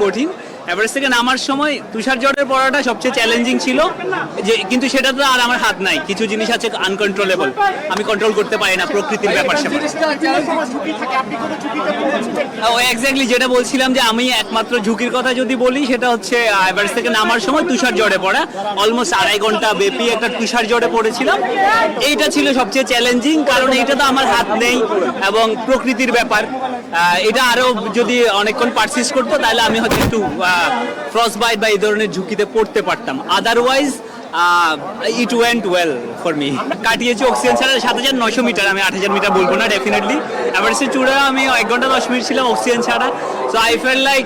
কঠিন। এভারেস্ট থেকে নামার সময় তুষার ঝড়ের পড়াটা সবচেয়ে চ্যালেঞ্জিং ছিল যে কিন্তু সেটা তো আর আমার হাত নাই। কিছু জিনিস আছে আনকন্ট্রোলেবল আমি কন্ট্রোল করতে পারি না প্রকৃতির ব্যাপার ও এক্স্যাক্টলি যেটা বলছিলাম যে আমি একমাত্র ঝুঁকির কথা যদি বলি সেটা হচ্ছে এভারেস্ট থেকে নামার সময় তুষার জড়ে পড়া। অলমোস্ট আড়াই ঘণ্টা ব্যাপী একটা তুষার জড়ে পড়েছিলাম। এইটা ছিল সবচেয়ে চ্যালেঞ্জিং কারণ এইটা তো আমার হাত নেই এবং প্রকৃতির ব্যাপার। এটা আরও যদি অনেকক্ষণ পারসিস করতো তাহলে আমি হয়তো একটু ফ্রস্ট বাইট বা এই ধরনের ঝুঁকিতে পড়তে পারতাম। Otherwise it went well for me কাটিয়েছি অক্সিজেন ছাড়া সাত হাজার নয়শো মিটার আমি আট হাজার মিটার বলব না ডেফিনেটলি এভারেস্টে চূড়া আমি এক ঘণ্টা দশ মিনিট ছিলাম অক্সিজেন ছাড়া। So I fell like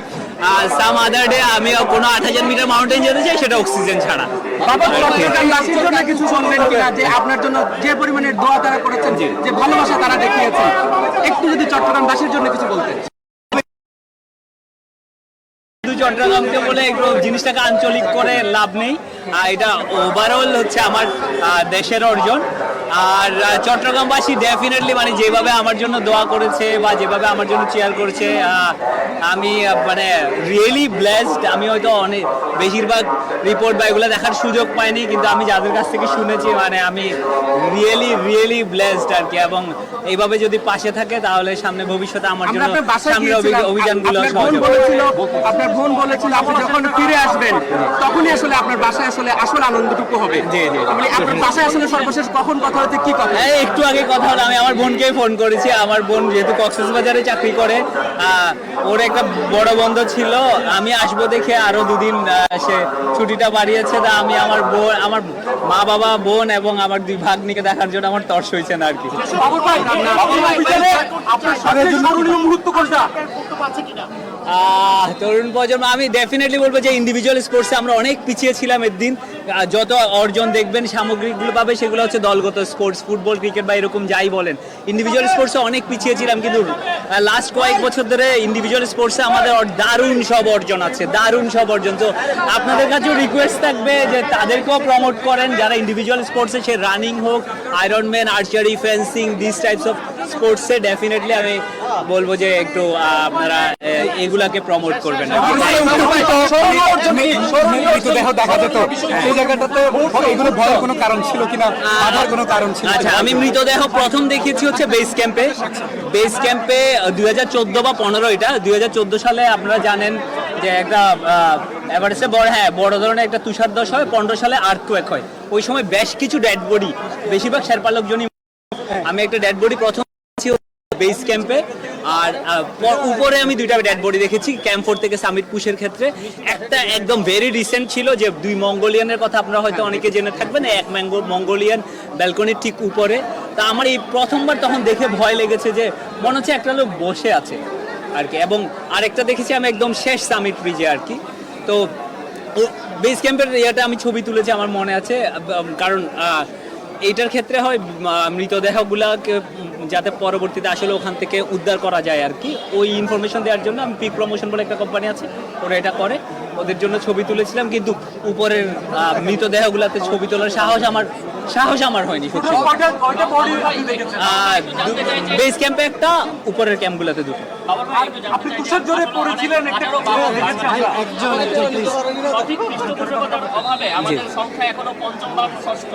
some other day আমি কোনো আট হাজার মিটার মাউন্টেন যেতে চাই সেটা অক্সিজেন ছাড়া। কিছু যে আপনার জন্য যে পরিমাণের দোয়া তারা করেছেন যে ভালোবাসা তারা দেখিয়েছেন। একটু যদি চট্টগ্রামবাসীর জন্য কিছু বলতেন। চট্টগ্রামকে বলে একটু জিনিসটাকে আঞ্চলিক করে লাভ নেই। এটা ওভারঅল হচ্ছে আমার দেশের অর্জন। আর চট্টগ্রামবাসী ডেফিনেটলি মানে যেভাবে আমার জন্য দোয়া করেছে বা যেভাবে আমার জন্য চেয়ার করেছে আমি মানে রিয়েলি ব্লেসড আমি হয়তো অনেক বেশিরভাগ রিপোর্ট বা এগুলো দেখার সুযোগ পাইনি কিন্তু আমি যাদের কাছ থেকে শুনেছি মানে আমি রিয়েলি রিয়েলি ব্লেসড আর কি। এবং এইভাবে যদি পাশে থাকে তাহলে সামনে ভবিষ্যতে আমার জন্য সামনে অভিযানগুলো সহজ আপনার বোন বলেছিল আপনি যখন ফিরে আসবেন তখনই আসলে আপনার বাসায় আসলে আসল আনন্দটুকু হবে। জি, জি। মানে আপনার বাসায় আসলে সর্বশেষ কখন কথা হতে কি কথা? এই একটু আগে কথা হলো আমি আমার বোনকে ফোন করেছি। আমার বোন যেহেতু কক্সবাজারে চাকরি করে আহ, ওর একটা বড় বন্ধ ছিল। আমি আসব দেখে আরও দুদিন সে ছুটিটা বাড়িয়েছে। তা আমি আমার বোন আমার মা বাবা বোন এবং আমার দুই ভাগ্নিকে দেখার জন্য আমার তর্স হয়েছে না আর কি। আপনার মুহূর্ত কোনটা? তরুণ প্রজন্ম, আমি ডেফিনেটলি বলব যে ইন্ডিভিজুয়াল স্পোর্টসে আমরা অনেক পিছিয়ে ছিলাম এর দিন যত অর্জন দেখবেন, সামগ্রিকগুলো পাবে, সেগুলো হচ্ছে দলগত স্পোর্টস ফুটবল ক্রিকেট বা এরকম যাই বলেন। ইন্ডিভিজুয়াল স্পোর্টসে অনেক পিছিয়ে ছিলাম, কিন্তু লাস্ট কয়েক বছর ধরে ইন্ডিভিজুয়াল স্পোর্টসে আমাদের দারুণ সব অর্জন আছে, দারুণ সব অর্জন। তো আপনাদের কাছেও রিকোয়েস্ট থাকবে যে তাদেরকেও প্রমোট করেন, যারা ইন্ডিভিজুয়াল স্পোর্টসে সে রানিং হোক iron man archery fencing this types of স্পোর্টসে definitely আমি বলব যে একটু আপনারা এগুলাকে প্রমোট করবেন আর কি। মৃতদেহ দেখা যেত সেই জায়গাটাতে এগুলো ভয়ের কোনো কারণ ছিল কিনা বাধার কোনো কারণ ছিল আচ্ছা আমি মৃতদেহ প্রথম দেখিয়েছি হচ্ছে বেস ক্যাম্পে বেস ক্যাম্পে দুই হাজার চোদ্দ বা পনেরো এটা দুই হাজার চোদ্দ সালে আপনারা জানেন যে একটা এভারেস্টে বড় হ্যাঁ বড় ধরনের একটা তুষারদশ হয় পনেরো সালে আর্থকুয়েক হয় ওই সময় বেশ কিছু ডেড বডি বেশিরভাগ শেরপা লোকজনই আমি একটা ডেড বডি প্রথম বেস ক্যাম্পে আর উপরে আমি দুইটা ডেড বডি দেখেছি ক্যাম্প ফোর থেকে সামিট পুশের ক্ষেত্রে। একটা একদম ভেরি রিসেন্ট ছিল যে দুই মঙ্গোলিয়ানের কথা আপনারা হয়তো অনেকে জেনে থাকবেন, এক ম্যাঙ্গো, মঙ্গোলিয়ান ব্যালকনির ঠিক উপরে। তা আমার এই প্রথমবার তখন দেখে ভয় লেগেছে যে মনে হচ্ছে একটা লোক বসে আছে আর কি। এবং আরেকটা দেখেছি আমি একদম শেষ সামিট ব্রিজে আর কি। তো বেস ক্যাম্পের ইয়েটা আমি ছবি তুলেছি, আমার মনে আছে। কারণ এইটার ক্ষেত্রে হয় মৃতদেহগুলাকে যাতে পরবর্তীতে আসলে ওখান থেকে উদ্ধার করা যায় আর কি। ওই ইনফরমেশন দেওয়ার জন্য আমি পিক প্রমোশন বলে একটা কোম্পানি আছে ওরা এটা করে। ওদের জন্য ছবি তুলেছিলাম কিন্তু উপরের মৃতদেহগুলোতে ছবি তোলার সাহস আমার সাহস আমার হয়নি বেস ক্যাম্পে একটা উপরের ক্যাম্পগুলোতে দুটো। আপনি তুষার জোরে পড়েছিলেন? একটা সঠিক পৃষ্ঠপোষকতার অভাবে আমাদের সংখ্যা এখনও পঞ্চম বা ষষ্ঠ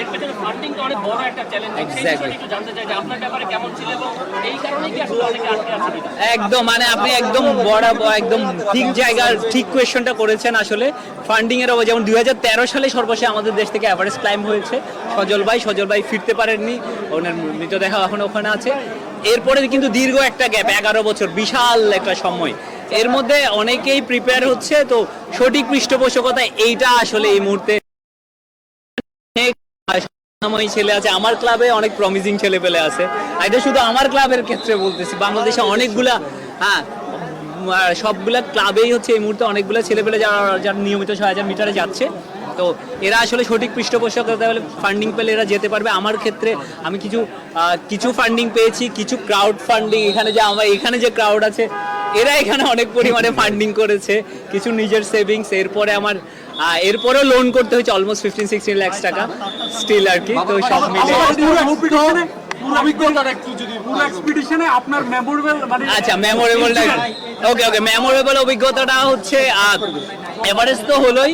এর পেছনে ফান্ডিংটা অনেক বড় একটা চ্যালেঞ্জ সেই Exactly. একটু জানতে চাই যে আপনার ব্যাপারে কেমন ছিল এবং এই কারণেই কি আসলে অনেকে আটকে আছে? একদম মানে আপনি একদম বরাবর একদম ঠিক জায়গার ঠিক কোয়েশ্চনটা করেছেন আসলে। ফান্ডিং এর অভাব যেমন দুই হাজার তেরো সালে সর্বশেষ আমাদের দেশ থেকে অ্যাভারেজ ক্লাইম হয়েছে। সজল ভাই সজল ভাই ফিরতে পারেননি। ওনার মৃতদেহ এখন ওখানে আছে। এরপরে কিন্তু দীর্ঘ একটা গ্যাপ এগারো বছর, বিশাল একটা সময়। এর মধ্যে অনেকেই প্রিপেয়ার হচ্ছে, তো সঠিক পৃষ্ঠপোষকতা এইটা আসলে এই মুহূর্তে সময় ছেলে আছে। আমার ক্লাবে অনেক প্রমিজিং ছেলে পেলে আছে। এটা শুধু আমার ক্লাবের ক্ষেত্রে বলতেছি, বাংলাদেশে অনেকগুলা হ্যাঁ সবগুলা ক্লাবেই হচ্ছে এই মুহূর্তে অনেকগুলো ছেলে পেলে যারা যারা নিয়মিত ছয় হাজার মিটারে যাচ্ছে। তো এরা আসলে সঠিক পৃষ্ঠপোষকতা হলে ফান্ডিং পেলে এরা যেতে পারবে। আমার ক্ষেত্রে আমি কিছু কিছু ফান্ডিং পেয়েছি কিছু ক্রাউড ফান্ডিং এখানে যে আমার এখানে যে ক্রাউড আছে এরা এখানে অনেক পরিমাণে ফান্ডিং করেছে। কিছু নিজের সেভিংস এরপরে আমার এরপরেও লোন করতে হয়েছে অলমোস্ট ফিফটিন সিক্সটিন লাখ টাকা। স্টিল আর কি তো সব মিলে অভিজ্ঞতাটা একটু যদি পুরো এক্সপিডিশনে আপনার মেমোরেবল মানে আচ্ছা মেমোরেবল ওকে ওকে মেমোরেবল অভিজ্ঞতাটা হচ্ছে এভারেস্ট তো হলোই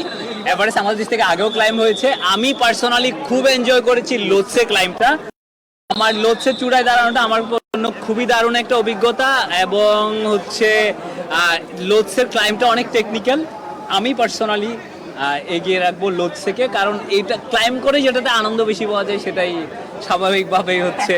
এভারেস্ট আমাদের দেশ থেকে আগেও ক্লাইম হয়েছে। আমি পার্সোনালি খুব এনজয় করেছি লোৎসে ক্লাইমটা আমার লোৎসে চূড়ায় দাঁড়ানোটা আমার জন্য খুবই দারুণ একটা অভিজ্ঞতা এবং হচ্ছে লোৎসের ক্লাইমটা অনেক টেকনিক্যাল আমি পার্সোনালি এগিয়ে রাখব লোৎসেকে কারণ এইটা ক্লাইম করে যেটাতে আনন্দ বেশি পাওয়া যায় সেটাই স্বাভাবিকভাবেই হচ্ছে।